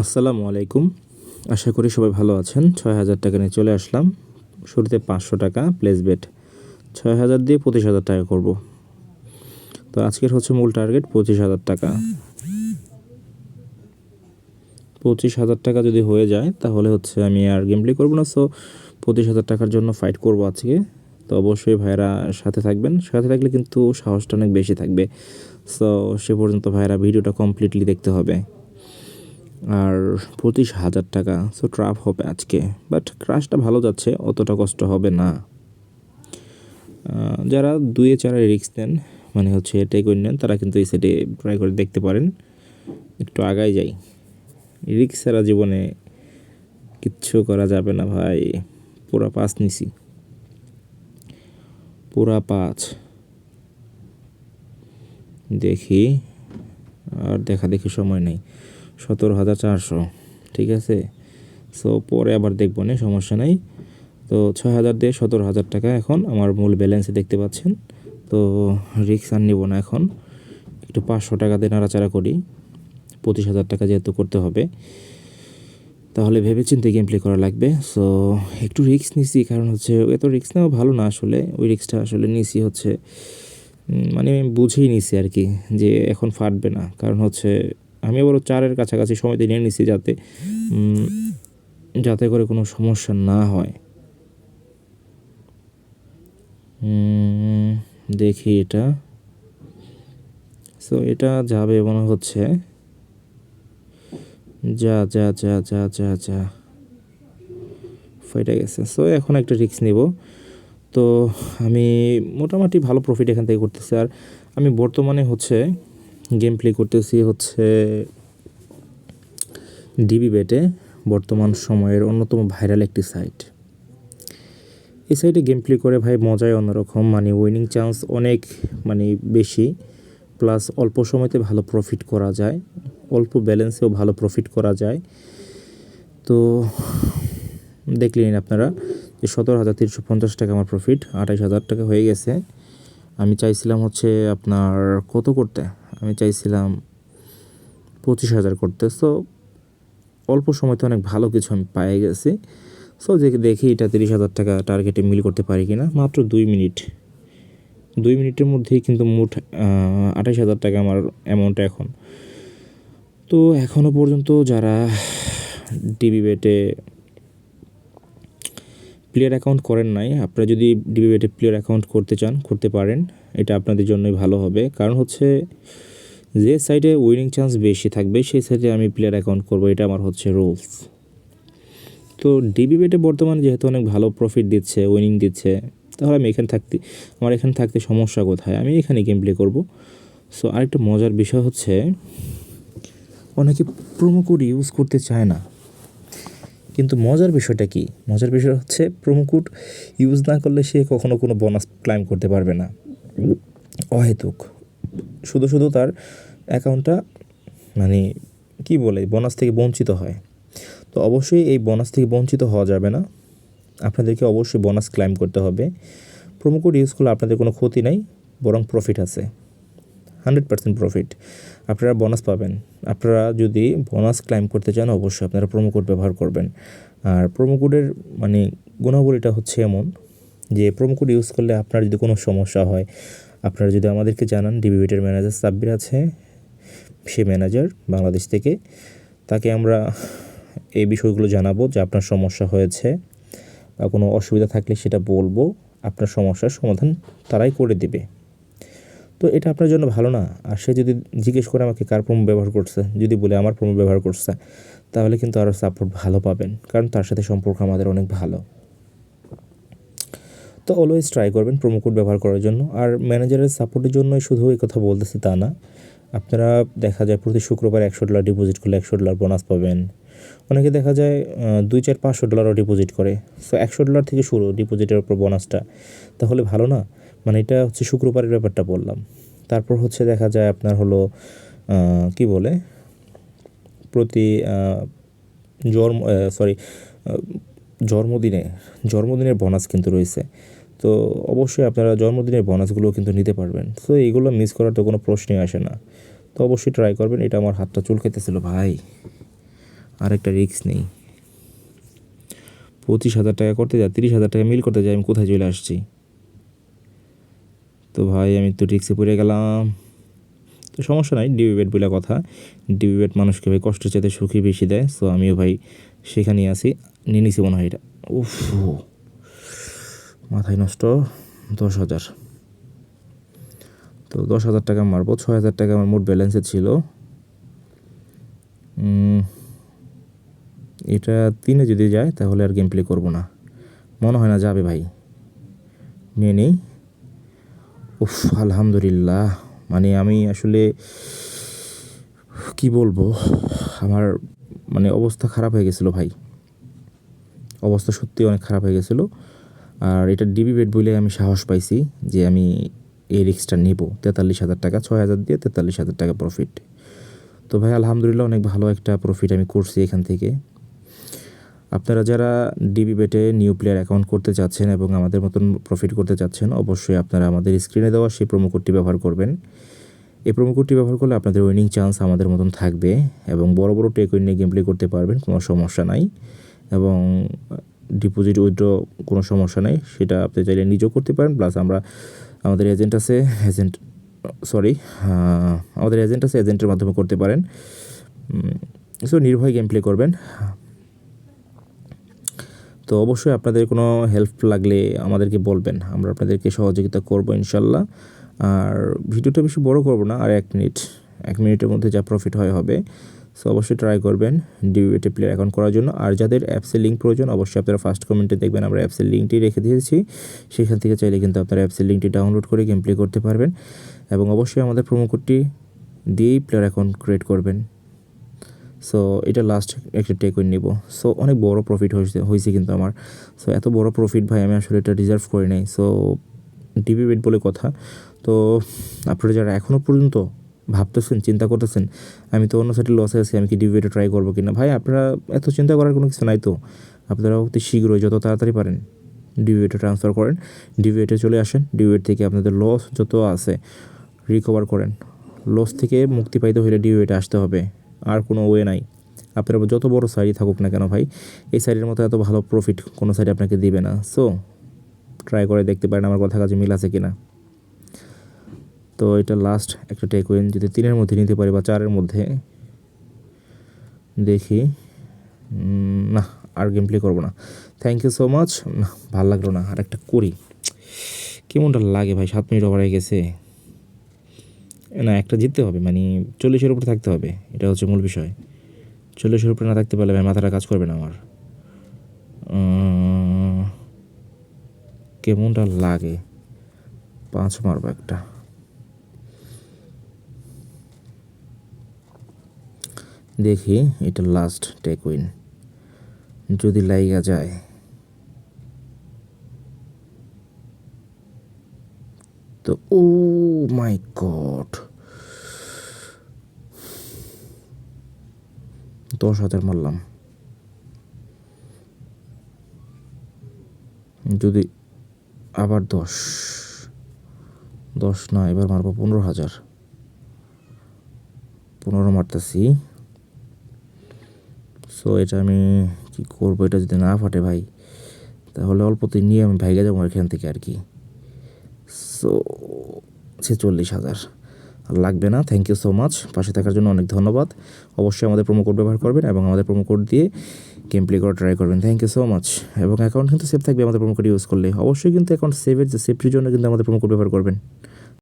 আসসালামু আলাইকুম। আশা করি সবাই ভালো আছেন। ছয় হাজার টাকা নিয়ে চলে আসলাম। শুরুতে পাঁচশো টাকা প্লেস বেট ছয় হাজার দিয়ে পঁচিশ হাজার টাকা করব। তো আজকের হচ্ছে মূল টার্গেট পঁচিশ হাজার টাকা। পঁচিশ হাজার টাকা যদি হয়ে যায়, তাহলে হচ্ছে আমি আর গেম প্লে করব না। সো পঁচিশ হাজার টাকার জন্য ফাইট করব আজকে। তো অবশ্যই ভাইরা সাথে থাকবেন। সাথে থাকলে কিন্তু সাহসটা অনেক বেশি থাকবে। সো সে পর্যন্ত ভাইরা ভিডিওটা কমপ্লিটলি দেখতে হবে। আর পঁচিশ হাজার টাকা। সো ট্রাপ হবে আজকে। বাট ক্রাশটা ভালো যাচ্ছে, অতটা কষ্ট হবে না। যারা দুয়ে চারে রিক্স নেন মানে হচ্ছে এটাই করে নেন, তারা কিন্তু এই সাইডে ট্রাই করে দেখতে পারেন। একটু আগায় যাই। রিক্স ছাড়া জীবনে কিচ্ছু করা যাবে না ভাই। পুরা পাঁচ নিছি। পুরা পাঁচ। দেখি। আর দেখা দেখি সময় নেই। সতেরো হাজার চারশো, ঠিক আছে? সো পরে আবার দেখব না সমস্যা নেই। তো ছয় হাজার দিয়ে সতেরো হাজার টাকা এখন আমার মূল ব্যালেন্সে দেখতে পাচ্ছেন। তো রিক্স আর নিব না এখন। একটু পাঁচশো টাকা দিয়ে নাড়াচাড়া করি। পঁচিশ হাজার টাকা যেহেতু করতে হবে। তাহলে ভেবে চিন্তে গেম প্লে করা লাগবে। সো একটু রিক্স নিছি, কারণ হচ্ছে এত রিক্স নেওয়া ভালো না আসলে। ওই রিক্সটা আসলে নিছি হচ্ছে মানে বুঝেই নিছি আর কি, যে এখন ফাটবে না। কারণ হচ্ছে আমি আবার চারের কাছাকাছি সময় দিয়ে নিয়ে নিছি যাতে যাতে করে কোনো সমস্যা না হয়। দেখি এটা। সো এটা যাবে মনে হচ্ছে। যা যা যা যা যা যা। ফেটে গেছে। সো এখন একটা রিস্ক নিব। তো আমি মোটামুটি ভালো প্রফিট এখান থেকে করতেছি। আর আমি বর্তমানে হচ্ছে গেম প্লে করতেছি হচ্ছে ডিবি বেটে বর্তমান সময়ের অন্যতম ভাইরাল একটি সাইট এই সাইটে গেম প্লে করে ভাই মজাই অন্যরকম মানে উইনিং চান্স অনেক মানে বেশি প্লাস অল্প সময়তে ভালো প্রফিট করা যায়, অল্প ব্যালেন্সেও ভালো প্রফিট করা যায়। তো দেখলেন আপনারা যে সতেরো হাজার তিনশো পঞ্চাশ টাকা আমার প্রফিট আঠাশ হাজার টাকা হয়ে গেছে। আমি চাইছিলাম হচ্ছে আপনার কত করতে? আমি চাইছিলাম পঁচিশ হাজার করতে। সো অল্প সময়তে অনেক ভালো কিছু আমি পেয়ে গেছি। সো যে দেখি এটা তিরিশ হাজার টাকা টার্গেটে মিল করতে পারি কি না মাত্র দুই মিনিট। দুই মিনিটের মধ্যেই কিন্তু মোট আঠাশ হাজার টাকা আমার অ্যামাউন্ট এখন। তো এখনও পর্যন্ত যারা ডিবি বেটে প্লেয়ার অ্যাকাউন্ট করেন নাই, আপনারা যদি ডিবি বেটে প্লেয়ার অ্যাকাউন্ট করতে চান, করতে পারেন। এটা আপনাদের জন্যই ভালো হবে। কারণ হচ্ছে যে সাইডে উইনিং চান্স বেশি থাকবে, সেই সাইডে আমি প্লেয়ার অ্যাকাউন্ট করব। এটা আমার হচ্ছে রুলস তো ডিবি বেটে বর্তমানে যেহেতু অনেক ভালো প্রফিট দিচ্ছে উইনিং দিচ্ছে, তাহলে আমি এখানে থাকতে, আমার এখানে থাকতে সমস্যা কোথায়? আমি এখানে গেম প্লে করব। সো আরেকটা মজার বিষয় হচ্ছে, অনেকে প্রোমো কোড ইউজ করতে চায় না। কিন্তু মজার বিষয়টা কি? মজার বিষয় হচ্ছে প্রোমো কোড ইউজ না করলে সে কখনো কোনো বোনাস ক্লাইম করতে পারবে না। অহেতুক। শুধু শুধু তার অ্যাকাউন্টটা মানে কি বলে, বোনাস থেকে বঞ্চিত হয়। তো অবশ্যই এই বোনাস থেকে বঞ্চিত হওয়া যাবে না। আপনাদেরকে অবশ্যই বোনাস ক্লাইম করতে হবে। প্রোমো কোড ইউজ করলে আপনাদের কোনো ক্ষতি নাই, বরং প্রফিট আছে। হান্ড্রেড পার্সেন্ট প্রফিট আপনারা বোনাস পাবেন। আপনারা যদি বোনাস ক্লাইম করতে চান, অবশ্যই আপনারা প্রোমো কোড ব্যবহার করবেন। আর প্রোমো কোডের মানে গুণাবলীটা হচ্ছে এমন যে, প্রোমো কোড ইউজ করলে আপনার যদি কোনো সমস্যা হয় আপনারা যদি আমাদেরকে জানান ডিবিবিটের ম্যানেজার সাব্বির আছে, সে ম্যানেজার বাংলাদেশ থেকে, তাকে আমরা এই বিষয়গুলো জানাব যে আপনার সমস্যা হয়েছে বা কোনো অসুবিধা থাকলে সেটা বলব, আপনার সমস্যার সমাধান তারাই করে দেবে। তো এটা আপনার জন্য ভালো না। আর সে যদি জিজ্ঞেস করে আমাকে কার প্রোমো ব্যবহার করছে, যদি বলে আমার প্রোমো ব্যবহার করছে, তাহলে কিন্তু আরও সাপোর্ট ভালো পাবেন, কারণ তার সাথে সম্পর্ক আমাদের অনেক ভালো। তো অলওয়েজ ট্রাই করবেন প্রোমো কোড ব্যবহার করার জন্য। আর ম্যানেজারের সাপোর্টের জন্যই শুধু এই কথা বলতেছি তা না। আপনারা দেখা যায় প্রতি শুক্রবার একশো ডলার ডিপোজিট করলে একশো ডলার বোনাস পাবেন। অনেকে দেখা যায় দুই চার পাঁচশো ডলারও ডিপোজিট করে। সো একশো ডলার থেকে শুরু ডিপোজিটের ওপর বোনাসটা তাহলে ভালো না? মানে এটা হচ্ছে শুক্রবারের ব্যাপারটা বললাম। তারপর হচ্ছে দেখা যায় আপনার হলো কি বলে? প্রতি জন্ম সরি জন্মদিনে, জন্মদিনের বোনাস কিন্তু রয়েছে। তো অবশ্যই আপনারা জন্মদিনের বোনাসগুলো কিন্তু নিতে পারবেন। তো এইগুলো মিস করার তো কোনো প্রশ্নই আসে না। তো অবশ্যই ট্রাই করবেন, এটা আমার হাতটা চুলকাইতেছিল ভাই। আর একটা রিস্ক নেই। পঁচিশ হাজার টাকা করতে যায় তিরিশ হাজার টাকা মিল করতে যাই, আমি কোথায় চলে আসছি? তো ভাই, আমি তো রিক্সে পড়ে গেলাম। তো সমস্যা নাই ডিবি বেড বলে কথা। ডিবি বেড মানুষকে ভাই কষ্ট চাইতে সুখী বেশি দেয়। সো আমিও ভাই সেখানেই আছি। নিয়ে নিছি মনে হয় এটা। উফ মাথায় নষ্ট দশ হাজার। তো দশ হাজার টাকা মারবো, ছয় হাজার টাকা আমার মোট ব্যালেন্সে ছিল। এটা তিনে যদি যায় তাহলে আর গেম প্লে করব না। মনে হয় না যাবে ভাই। নিয়ে নেই। উফ, আলহামদুলিল্লাহ। মানে আমি আসলে কি বলব? আমার মানে অবস্থা খারাপ হয়ে গেছিল ভাই। অবস্থা সত্যি অনেক খারাপ হয়ে গেছিল। আর এটা ডিবি বেড বলে আমি সাহস পাইছি যে আমি এই রিক্সটা নেব। তেতাল্লিশ হাজার টাকা, ছয় হাজার দিয়ে তেতাল্লিশ হাজার টাকা প্রফিট তো ভাই, আলহামদুলিল্লাহ অনেক ভালো একটা প্রফিট আমি করছি এখান থেকে। আপনারা যারা ডিবি বেটে নিউ প্লেয়ার অ্যাকাউন্ট করতে চাচ্ছেন এবং আমাদের মতন প্রফিট করতে চাচ্ছেন, অবশ্যই আপনারা আমাদের স্ক্রিনে দেওয়া সেই প্রোমো কোডটি ব্যবহার করবেন। এই প্রোমো কোডটি ব্যবহার করলে আপনাদের উইনিং চান্স আমাদের মতন থাকবে এবং বড় বড় টেক উইন নিয়ে গেম প্লে করতে পারবেন, কোনো সমস্যা নাই। এবং ডিপোজিট উইথড্র কোনো সমস্যা নেই, সেটা আপনি চাইলে নিজেও করতে পারেন প্লাস আমরা, আমাদের এজেন্ট আছে এজেন্ট সরি আমাদের এজেন্ট আছে এজেন্টের মাধ্যমে করতে পারেন। সো নির্ভয় গেম প্লে করবেন। তো অবশ্যই আপনাদের কোনো হেল্প লাগলে আমাদেরকে বলবেন, আমরা আপনাদেরকে সহযোগিতা করব ইনশাল্লাহ। আর ভিডিওটা বেশি বড় করব না, আর এক মিনিট, এক মিনিটের মধ্যে যা প্রফিট হয় হবে। সো অবশ্যই ট্রাই করবেন ডিবিএটে প্লেয়ার অ্যাকাউন্ট করার জন্য। আর যাদের অ্যাপসের লিঙ্ক প্রয়োজন, অবশ্যই আপনারা ফার্স্ট কমেন্টে দেখবেন আমরা অ্যাপসের লিঙ্কটি রেখে দিয়েছি। সেখান থেকে চাইলে কিন্তু আপনারা অ্যাপসের লিঙ্কটি ডাউনলোড করে গেম প্লে করতে পারবেন। এবং অবশ্যই আমাদের প্রোমো কোডটি দিয়েই প্লেয়ার অ্যাকাউন্ট ক্রিয়েট করবেন। সো এটা লাস্ট একটা টেক উইন নিব। সো অনেক বড় প্রফিট হয়েছে হয়েছে কিন্তু আমার। সো এত বড় প্রফিট ভাই, আমি আসলে এটা রিজার্ভ করি নাই। সো ডিবি বেড বলে কথা। তো, আপনারা যারা এখনও পর্যন্ত ভাবতেছেন, চিন্তা করতেছেন, আমি তো অন্য সাইডে লসে আছি, আমি কি ডিবি বেডে ট্রাই করব কিনা? ভাই, আপনারা এত চিন্তা করার কোনো কিছু নাই তো। আপনারা অতি শীঘ্রই যত তাড়াতাড়ি পারেন ডিবিএটে ট্রান্সফার করেন। ডিবিএটে চলে আসেন। ডিবিএট থেকে আপনাদের লস যত আছে রিকভার করেন। লস থেকে মুক্তি পাইতে হলে ডিবিএটে আসতে হবে। আর কোনো ওয়ে নাই। আপনার যত বড় সাইডই থাকুক না কেন ভাই, এই সাইডের মতো এত ভালো প্রফিট কোনো সাইড আপনাকে দিবে না। সো ট্রাই করে দেখতে পারেন আমার কথা কাজে মিল আছে কিনা। তো এটা লাস্ট একটা টেক উইন যদি তিনের মধ্যে নিতে পারি বা চারের মধ্যে, দেখি। না, আর গেম প্লে করব না। থ্যাংক ইউ সো মাচ না, ভালো লাগল না আর একটা করি। কেমনটা লাগে ভাই, সাত মিনিট ওভার হয়ে গেছে। না, একটা জিততে হবে মানে চল্লিশের উপরে থাকতে হবে, এটা হচ্ছে মূল বিষয়। চল্লিশের উপরে না থাকতে পারলে ভাই মাথাটা কাজ করবে না আমার। কেমনটা লাগে? পাঁচ মারবো একটা। দেখি এটা লাস্ট টেক উইন যদি লাইগা যায়। তো ও মাই গড দশ হাজার মারলাম। যদি আবার দশ। দশ না, এবার মারবো পনেরো হাজার। পনেরো মারতেছি। সো এটা আমি কি করব? এটা যদি না ফাটে ভাই, তাহলে অল্পতে নিয়ে আমি ভাইগে যাব এখান থেকে আর কি। সো, ছেচল্লিশ হাজার। আর লাগবে না থ্যাংক ইউ সো মাচ পাশে থাকার জন্য অনেক ধন্যবাদ। অবশ্যই আমাদের প্রোমো কোড ব্যবহার করবেন এবং আমাদের প্রোমো কোড দিয়ে গেম প্লে করা ট্রাই করবেন। থ্যাংক ইউ সো মাচ এবং অ্যাকাউন্ট কিন্তু সেভ থাকবে আমাদের প্রোমো কোড ইউজ করলে। অবশ্যই কিন্তু অ্যাকাউন্ট সেভের যে সেফটির জন্য কিন্তু আমাদের প্রোমো কোড ব্যবহার করবেন।